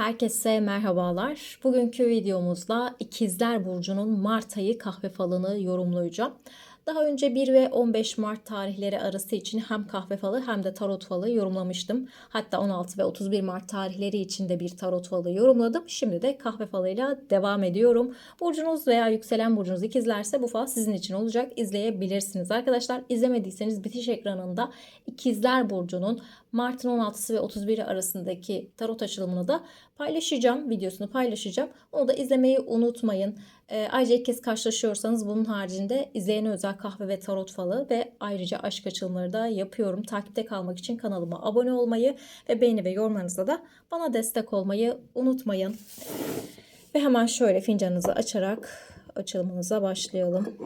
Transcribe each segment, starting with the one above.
Herkese merhabalar. Bugünkü videomuzda İkizler Burcu'nun Mart ayı kahve falını yorumlayacağım. Daha önce 1 ve 15 Mart tarihleri arası için hem kahve falı hem de tarot falı yorumlamıştım. Hatta 16 ve 31 Mart tarihleri için de bir tarot falı yorumladım. Şimdi de kahve falıyla devam ediyorum. Burcunuz veya yükselen burcunuz ikizlerse bu fal sizin için olacak. İzleyebilirsiniz arkadaşlar. İzlemediyseniz bitiş ekranında İkizler Burcu'nun Mart'ın 16'sı ve 31'i arasındaki tarot açılımını da paylaşacağım. Videosunu paylaşacağım. Onu da izlemeyi unutmayın. E, ayrıca ilk kez karşılaşıyorsanız bunun haricinde izleyene özel kahve ve tarot falı ve ayrıca aşk açılımları da yapıyorum. Takipte kalmak için kanalıma abone olmayı ve beğeni ve yorumlarınızla da bana destek olmayı unutmayın. Ve hemen şöyle fincanınızı açarak açılımınıza başlayalım.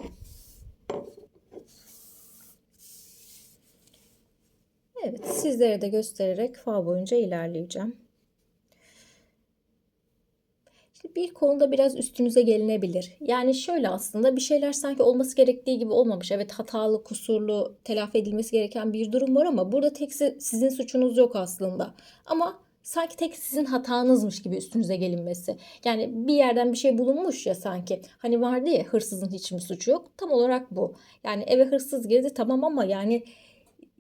Evet, sizlere de göstererek fal boyunca ilerleyeceğim. Şimdi bir konuda biraz üstünüze gelinebilir. Yani şöyle aslında bir şeyler sanki olması gerektiği gibi olmamış. Evet hatalı, kusurlu, telafi edilmesi gereken bir durum var ama burada tek sizin suçunuz yok aslında. Ama sanki tek sizin hatanızmış gibi üstünüze gelinmesi. Yani bir yerden bir şey bulunmuş ya sanki. Hani vardı ya hırsızın hiç mi suçu yok? Tam olarak bu. Yani eve hırsız girdi tamam ama yani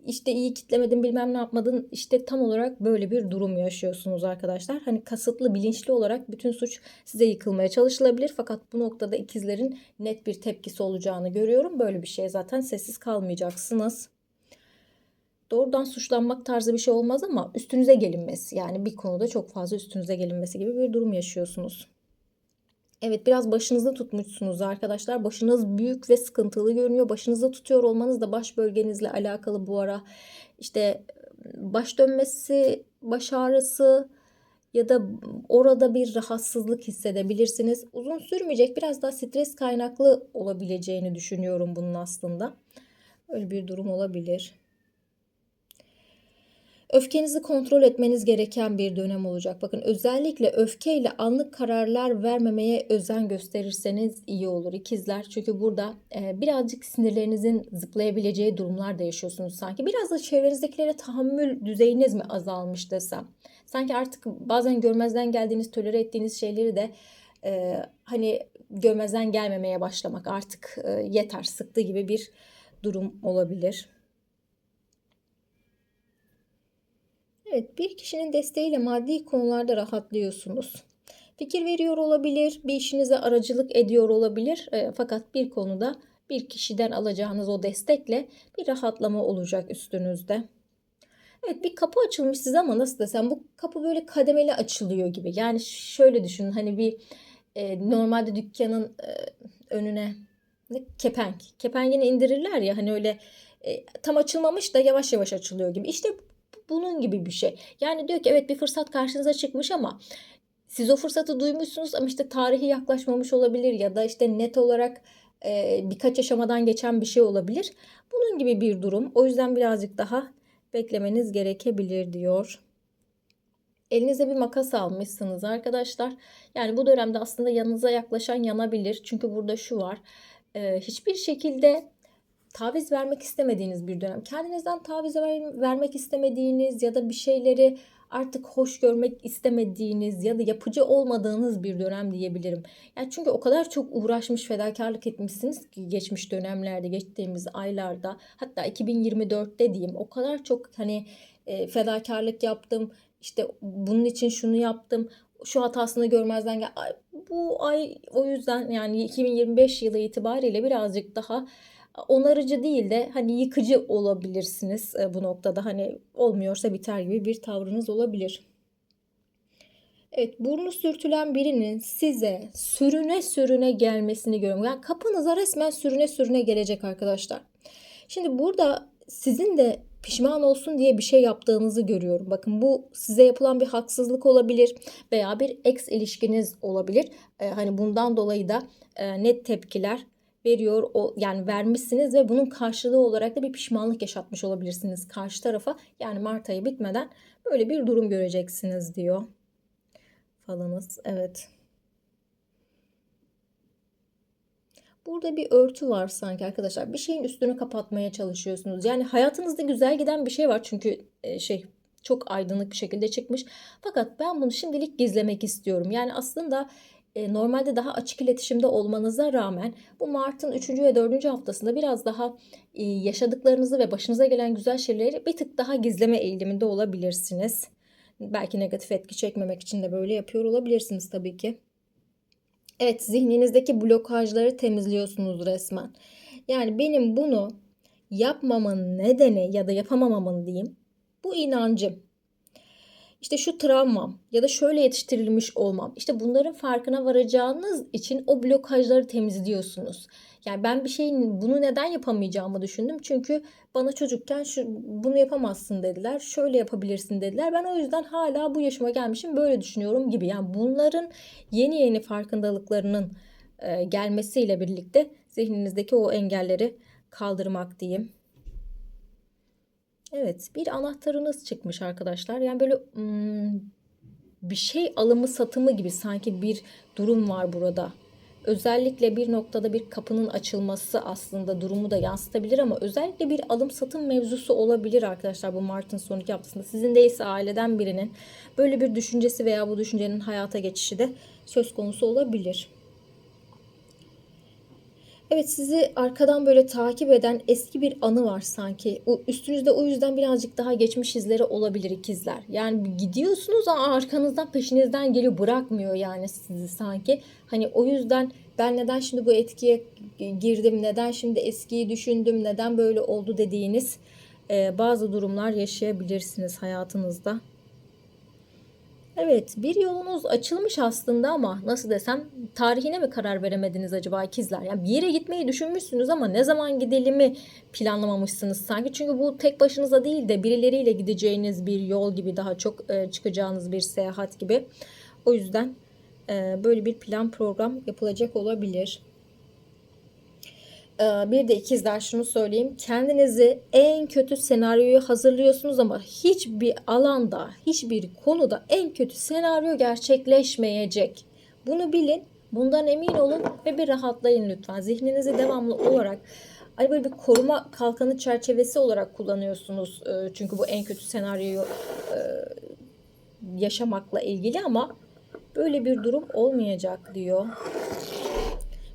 işte iyi kitlemedin bilmem ne yapmadın işte tam olarak böyle bir durum yaşıyorsunuz arkadaşlar. Hani kasıtlı bilinçli olarak bütün suç size yıkılmaya çalışılabilir fakat bu noktada ikizlerin net bir tepkisi olacağını görüyorum. Böyle bir şeye zaten sessiz kalmayacaksınız. Doğrudan suçlanmak tarzı bir şey olmaz ama üstünüze gelinmesi yani bir konuda çok fazla üstünüze gelinmesi gibi bir durum yaşıyorsunuz. Evet biraz başınızda tutmuşsunuz arkadaşlar. Başınız büyük ve sıkıntılı görünüyor. Başınızda tutuyor olmanız da baş bölgenizle alakalı bu ara. İşte baş dönmesi, baş ağrısı ya da orada bir rahatsızlık hissedebilirsiniz. Uzun sürmeyecek biraz daha stres kaynaklı olabileceğini düşünüyorum bunun aslında. Öyle bir durum olabilir. Öfkenizi kontrol etmeniz gereken bir dönem olacak. Bakın özellikle öfkeyle anlık kararlar vermemeye özen gösterirseniz iyi olur ikizler. Çünkü burada e, birazcık sinirlerinizin zıplayabileceği durumlar da yaşıyorsunuz sanki. Biraz da çevrenizdekilere tahammül düzeyiniz mi azalmış desem. Sanki artık bazen görmezden geldiğiniz, tolere ettiğiniz şeyleri de e, hani görmezden gelmemeye başlamak artık e, yeter, sıktı gibi bir durum olabilir. Evet, bir kişinin desteğiyle maddi konularda rahatlıyorsunuz. Fikir veriyor olabilir, bir işinize aracılık ediyor olabilir. E, fakat bir konuda bir kişiden alacağınız o destekle bir rahatlama olacak üstünüzde. Evet bir kapı açılmış size ama nasıl desem bu kapı böyle kademeli açılıyor gibi. Yani şöyle düşünün hani bir e, normalde dükkanın e, önüne ne, kepenk. Kepengini indirirler ya hani öyle e, tam açılmamış da yavaş yavaş açılıyor gibi. İşte bunun gibi bir şey. Yani diyor ki evet bir fırsat karşınıza çıkmış ama siz o fırsatı duymuşsunuz ama işte tarihi yaklaşmamış olabilir ya da işte net olarak e, birkaç aşamadan geçen bir şey olabilir. Bunun gibi bir durum. O yüzden birazcık daha beklemeniz gerekebilir diyor. Elinize bir makas almışsınız arkadaşlar. Yani bu dönemde aslında yanınıza yaklaşan yanabilir. Çünkü burada şu var. E, hiçbir şekilde taviz vermek istemediğiniz bir dönem. Kendinizden taviz ver, vermek istemediğiniz ya da bir şeyleri artık hoş görmek istemediğiniz ya da yapıcı olmadığınız bir dönem diyebilirim. Yani çünkü o kadar çok uğraşmış, fedakarlık etmişsiniz ki geçmiş dönemlerde, geçtiğimiz aylarda, hatta 2024'te diyeyim o kadar çok hani e, fedakarlık yaptım. İşte bunun için şunu yaptım. Şu hatasını görmezden gel. Bu ay o yüzden yani 2025 yılı itibariyle birazcık daha onarıcı değil de hani yıkıcı olabilirsiniz e, bu noktada. Hani olmuyorsa biter gibi bir tavrınız olabilir. Evet burnu sürtülen birinin size sürüne sürüne gelmesini görüyorum. Yani kapınıza resmen sürüne sürüne gelecek arkadaşlar. Şimdi burada sizin de pişman olsun diye bir şey yaptığınızı görüyorum. Bakın bu size yapılan bir haksızlık olabilir veya bir ex ilişkiniz olabilir. Ee, hani bundan dolayı da e, net tepkiler veriyor yani vermişsiniz ve bunun karşılığı olarak da bir pişmanlık yaşatmış olabilirsiniz karşı tarafa. Yani Mart ayı bitmeden böyle bir durum göreceksiniz diyor. Falınız evet. Burada bir örtü var sanki arkadaşlar. Bir şeyin üstünü kapatmaya çalışıyorsunuz. Yani hayatınızda güzel giden bir şey var çünkü e, şey Çok aydınlık bir şekilde çıkmış. Fakat ben bunu şimdilik gizlemek istiyorum. Yani aslında normalde daha açık iletişimde olmanıza rağmen bu Mart'ın 3. ve 4. haftasında biraz daha e, yaşadıklarınızı ve başınıza gelen güzel şeyleri bir tık daha gizleme eğiliminde olabilirsiniz. Belki negatif etki çekmemek için de böyle yapıyor olabilirsiniz tabii ki. Evet, zihninizdeki blokajları temizliyorsunuz resmen. Yani benim bunu yapmamın nedeni ya da yapamamamın diyeyim bu inancım. İşte şu travmam ya da şöyle yetiştirilmiş olmam. İşte bunların farkına varacağınız için o blokajları temizliyorsunuz. Yani ben bir şeyin bunu neden yapamayacağımı düşündüm. Çünkü bana çocukken şu, bunu yapamazsın dediler. Şöyle yapabilirsin dediler. Ben o yüzden hala bu yaşıma gelmişim böyle düşünüyorum gibi. Yani bunların yeni yeni farkındalıklarının e, gelmesiyle birlikte zihninizdeki o engelleri kaldırmak diyeyim. Evet, bir anahtarınız çıkmış arkadaşlar. Yani böyle hmm, bir şey alımı satımı gibi sanki bir durum var burada. Özellikle bir noktada bir kapının açılması aslında durumu da yansıtabilir ama özellikle bir alım satım mevzusu olabilir arkadaşlar bu Mart'ın son iki haftasında. Sizin değilse aileden birinin böyle bir düşüncesi veya bu düşüncenin hayata geçişi de söz konusu olabilir. Evet sizi arkadan böyle takip eden eski bir anı var sanki. O üstünüzde o yüzden birazcık daha geçmiş izleri olabilir ikizler. Yani gidiyorsunuz ama arkanızdan peşinizden geliyor bırakmıyor yani sizi sanki. Hani o yüzden ben neden şimdi bu etkiye girdim, neden şimdi eskiyi düşündüm, neden böyle oldu dediğiniz e, bazı durumlar yaşayabilirsiniz hayatınızda. Evet, bir yolunuz açılmış aslında ama nasıl desem tarihine mi karar veremediniz acaba ikizler? Yani bir yere gitmeyi düşünmüşsünüz ama ne zaman gidelimi planlamamışsınız sanki. Çünkü bu tek başınıza değil de birileriyle gideceğiniz bir yol gibi daha çok e, çıkacağınız bir seyahat gibi. O yüzden e, böyle bir plan program yapılacak olabilir. Ee, bir de ikizler şunu söyleyeyim. Kendinizi en kötü senaryoyu hazırlıyorsunuz ama hiçbir alanda, hiçbir konuda en kötü senaryo gerçekleşmeyecek. Bunu bilin, bundan emin olun ve bir rahatlayın lütfen. Zihninizi devamlı olarak Hani böyle bir koruma kalkanı çerçevesi olarak kullanıyorsunuz. Ee, çünkü bu en kötü senaryoyu e, yaşamakla ilgili ama böyle bir durum olmayacak diyor.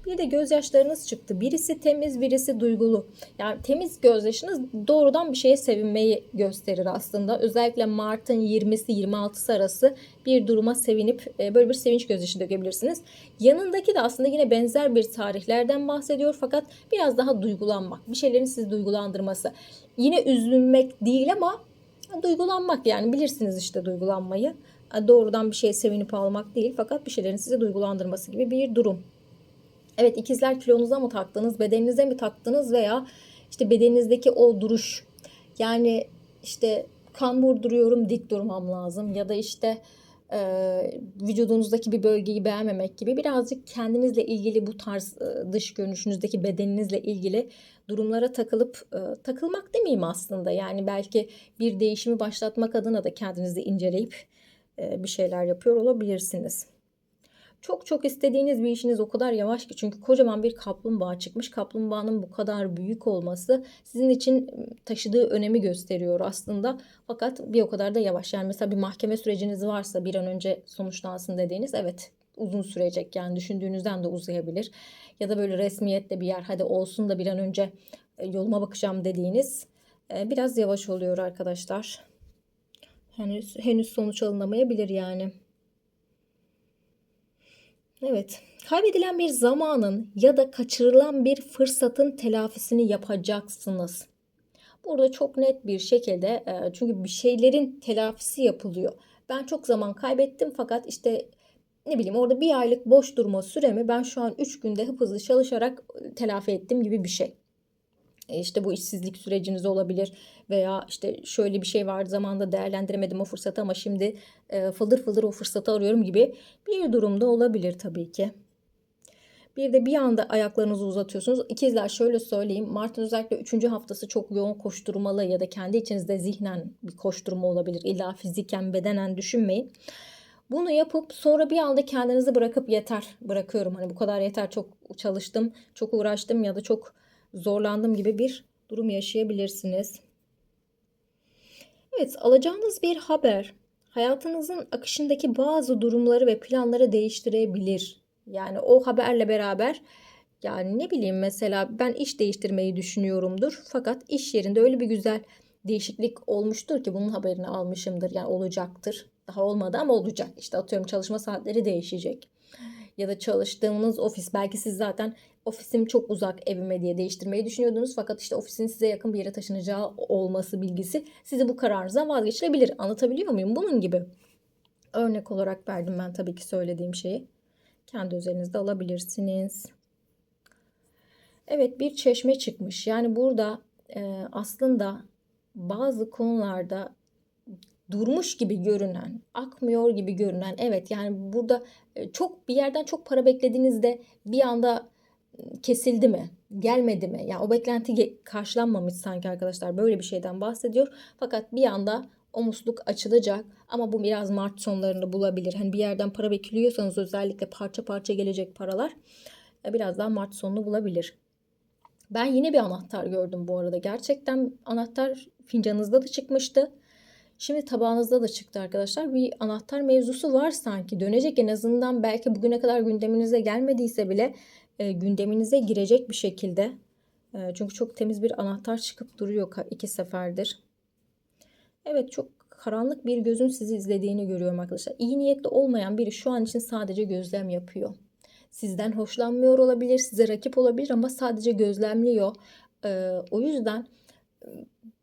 Bir de gözyaşlarınız çıktı. Birisi temiz, birisi duygulu. Yani temiz gözyaşınız doğrudan bir şeye sevinmeyi gösterir aslında. Özellikle Mart'ın 20'si 26'sı arası bir duruma sevinip e, böyle bir sevinç gözyaşı dökebilirsiniz. Yanındaki de aslında yine benzer bir tarihlerden bahsediyor fakat biraz daha duygulanmak. Bir şeylerin sizi duygulandırması. Yine üzülmek değil ama duygulanmak yani bilirsiniz işte duygulanmayı. Doğrudan bir şeye sevinip almak değil fakat bir şeylerin sizi duygulandırması gibi bir durum. Evet ikizler kilonuza mı taktınız, bedeninize mi taktınız veya işte bedeninizdeki o duruş. Yani işte kan vurduruyorum dik durmam lazım ya da işte e, vücudunuzdaki bir bölgeyi beğenmemek gibi birazcık kendinizle ilgili bu tarz e, dış görünüşünüzdeki bedeninizle ilgili durumlara takılıp e, takılmak demeyeyim aslında. Yani belki bir değişimi başlatmak adına da kendinizi inceleyip e, bir şeyler yapıyor olabilirsiniz. Çok çok istediğiniz bir işiniz o kadar yavaş ki çünkü kocaman bir kaplumbağa çıkmış. Kaplumbağanın bu kadar büyük olması sizin için taşıdığı önemi gösteriyor aslında. Fakat bir o kadar da yavaş. Yani mesela bir mahkeme süreciniz varsa bir an önce sonuçlansın dediğiniz evet uzun sürecek yani düşündüğünüzden de uzayabilir. Ya da böyle resmiyette bir yer hadi olsun da bir an önce yoluma bakacağım dediğiniz biraz yavaş oluyor arkadaşlar. Henüz henüz sonuç alınamayabilir yani. Evet. Kaybedilen bir zamanın ya da kaçırılan bir fırsatın telafisini yapacaksınız. Burada çok net bir şekilde e, çünkü bir şeylerin telafisi yapılıyor. Ben çok zaman kaybettim fakat işte ne bileyim orada bir aylık boş durma süremi ben şu an 3 günde hızlı çalışarak e, telafi ettim gibi bir şey. E, işte bu işsizlik süreciniz olabilir veya işte şöyle bir şey vardı zamanda değerlendiremedim o fırsatı ama şimdi e, fıldır fıldır o fırsatı arıyorum gibi bir durumda olabilir tabii ki. Bir de bir anda ayaklarınızı uzatıyorsunuz. İkizler şöyle söyleyeyim. Mart'ın özellikle 3. haftası çok yoğun koşturmalı ya da kendi içinizde zihnen bir koşturma olabilir. İlla fiziken bedenen düşünmeyin. Bunu yapıp sonra bir anda kendinizi bırakıp yeter bırakıyorum. Hani bu kadar yeter çok çalıştım, çok uğraştım ya da çok zorlandım gibi bir durum yaşayabilirsiniz. Evet, alacağınız bir haber hayatınızın akışındaki bazı durumları ve planları değiştirebilir. Yani o haberle beraber yani ne bileyim mesela ben iş değiştirmeyi düşünüyorumdur. Fakat iş yerinde öyle bir güzel değişiklik olmuştur ki bunun haberini almışımdır. Yani olacaktır. Daha olmadı ama olacak. İşte atıyorum çalışma saatleri değişecek. Ya da çalıştığınız ofis belki siz zaten ofisim çok uzak evime diye değiştirmeyi düşünüyordunuz. Fakat işte ofisin size yakın bir yere taşınacağı olması bilgisi sizi bu kararınızdan vazgeçirebilir. Anlatabiliyor muyum? Bunun gibi. Örnek olarak verdim ben tabii ki söylediğim şeyi. Kendi üzerinizde alabilirsiniz. Evet bir çeşme çıkmış. Yani burada e, aslında bazı konularda durmuş gibi görünen, akmıyor gibi görünen evet yani burada e, çok bir yerden çok para beklediğinizde bir anda kesildi mi? Gelmedi mi? Yani o beklenti karşılanmamış sanki arkadaşlar böyle bir şeyden bahsediyor. Fakat bir anda o musluk açılacak ama bu biraz Mart sonlarında bulabilir. Hani bir yerden para bekliyorsanız özellikle parça parça gelecek paralar e, biraz daha Mart sonunu bulabilir. Ben yine bir anahtar gördüm bu arada. Gerçekten anahtar fincanınızda da çıkmıştı. Şimdi tabağınızda da çıktı arkadaşlar. Bir anahtar mevzusu var sanki. Dönecek en azından belki bugüne kadar gündeminize gelmediyse bile e, gündeminize girecek bir şekilde. E, çünkü çok temiz bir anahtar çıkıp duruyor iki seferdir. Evet çok karanlık bir gözün sizi izlediğini görüyorum arkadaşlar. İyi niyetli olmayan biri şu an için sadece gözlem yapıyor. Sizden hoşlanmıyor olabilir, size rakip olabilir ama sadece gözlemliyor. E, o yüzden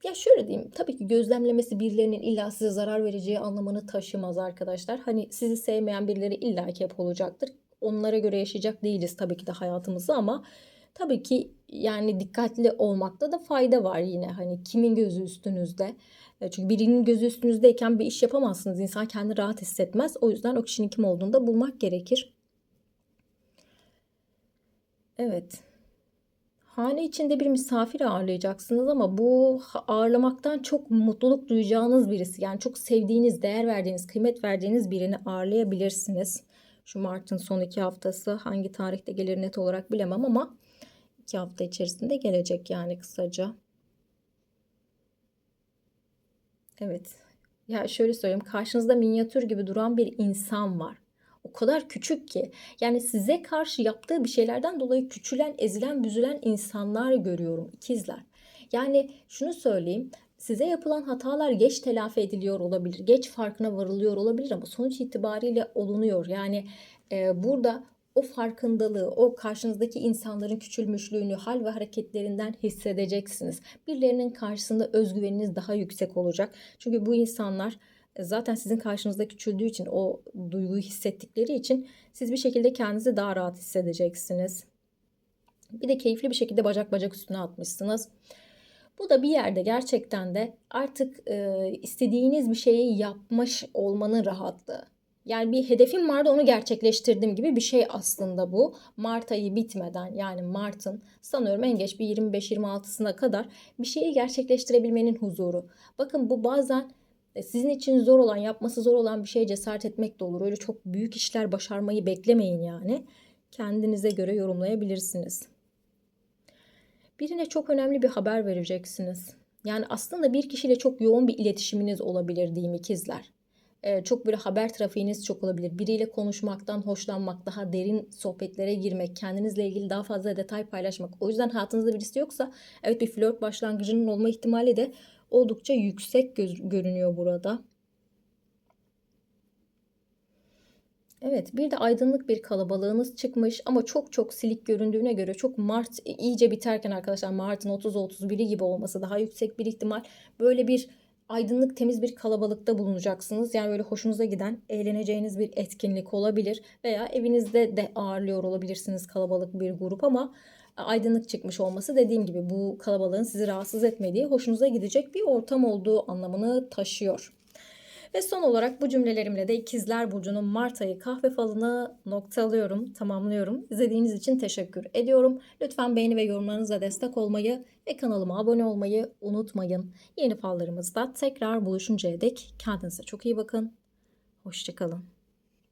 ya şöyle diyeyim tabii ki gözlemlemesi birilerinin illa size zarar vereceği anlamını taşımaz arkadaşlar. Hani sizi sevmeyen birileri illa ki hep olacaktır. Onlara göre yaşayacak değiliz tabii ki de hayatımızı ama tabii ki yani dikkatli olmakta da fayda var yine. Hani kimin gözü üstünüzde? E, çünkü birinin gözü üstünüzdeyken bir iş yapamazsınız. İnsan kendini rahat hissetmez. O yüzden o kişinin kim olduğunu da bulmak gerekir. Evet. Hane içinde bir misafir ağırlayacaksınız ama bu ağırlamaktan çok mutluluk duyacağınız birisi. Yani çok sevdiğiniz, değer verdiğiniz, kıymet verdiğiniz birini ağırlayabilirsiniz. Şu Mart'ın son iki haftası hangi tarihte gelir net olarak bilemem ama iki hafta içerisinde gelecek yani kısaca. Evet. Ya şöyle söyleyeyim. Karşınızda minyatür gibi duran bir insan var o kadar küçük ki. Yani size karşı yaptığı bir şeylerden dolayı küçülen, ezilen, büzülen insanlar görüyorum ikizler. Yani şunu söyleyeyim. Size yapılan hatalar geç telafi ediliyor olabilir. Geç farkına varılıyor olabilir ama sonuç itibariyle olunuyor. Yani e, burada o farkındalığı, o karşınızdaki insanların küçülmüşlüğünü, hal ve hareketlerinden hissedeceksiniz. Birilerinin karşısında özgüveniniz daha yüksek olacak. Çünkü bu insanlar zaten sizin karşınızda küçüldüğü için o duyguyu hissettikleri için siz bir şekilde kendinizi daha rahat hissedeceksiniz. Bir de keyifli bir şekilde bacak bacak üstüne atmışsınız. Bu da bir yerde gerçekten de artık e, istediğiniz bir şeyi yapmış olmanın rahatlığı. Yani bir hedefim vardı onu gerçekleştirdim gibi bir şey aslında bu. Mart ayı bitmeden yani Mart'ın sanıyorum en geç bir 25-26'sına kadar bir şeyi gerçekleştirebilmenin huzuru. Bakın bu bazen e, sizin için zor olan, yapması zor olan bir şeye cesaret etmek de olur. Öyle çok büyük işler başarmayı beklemeyin yani. Kendinize göre yorumlayabilirsiniz. Birine çok önemli bir haber vereceksiniz. Yani aslında bir kişiyle çok yoğun bir iletişiminiz olabilir diyeyim ikizler. Ee, çok böyle haber trafiğiniz çok olabilir. Biriyle konuşmaktan hoşlanmak, daha derin sohbetlere girmek, kendinizle ilgili daha fazla detay paylaşmak. O yüzden hayatınızda birisi yoksa evet bir flört başlangıcının olma ihtimali de oldukça yüksek görünüyor burada. Evet bir de aydınlık bir kalabalığınız çıkmış ama çok çok silik göründüğüne göre çok Mart iyice biterken arkadaşlar Mart'ın 30-31'i gibi olması daha yüksek bir ihtimal. Böyle bir aydınlık temiz bir kalabalıkta bulunacaksınız. Yani böyle hoşunuza giden eğleneceğiniz bir etkinlik olabilir veya evinizde de ağırlıyor olabilirsiniz kalabalık bir grup ama aydınlık çıkmış olması dediğim gibi bu kalabalığın sizi rahatsız etmediği, hoşunuza gidecek bir ortam olduğu anlamını taşıyor. Ve son olarak bu cümlelerimle de İkizler Burcu'nun Mart ayı kahve falını noktalıyorum, tamamlıyorum. İzlediğiniz için teşekkür ediyorum. Lütfen beğeni ve yorumlarınızla destek olmayı ve kanalıma abone olmayı unutmayın. Yeni fallarımızda tekrar buluşuncaya dek kendinize çok iyi bakın. Hoşçakalın.